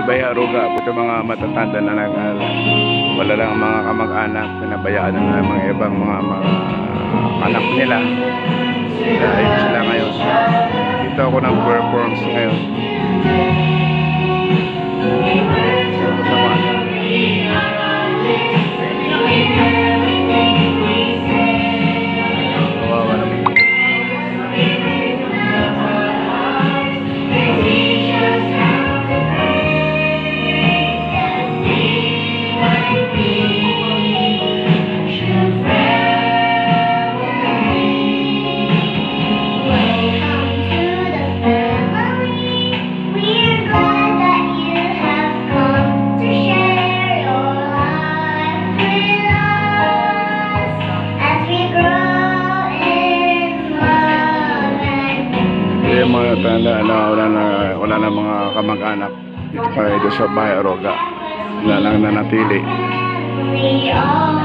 Bayaruga, ito mga matatanda na nag wala lang mga kamag-anak, pinabayaan na ng mga ibang mga, mga anak nila. Dahil sila ngayon. Dito ako ng performance ngayon. Yung mga tanda na wala na, wala na mga kamag-anak dito pa ito sa Bayaroga. Wala lang nanatili. We are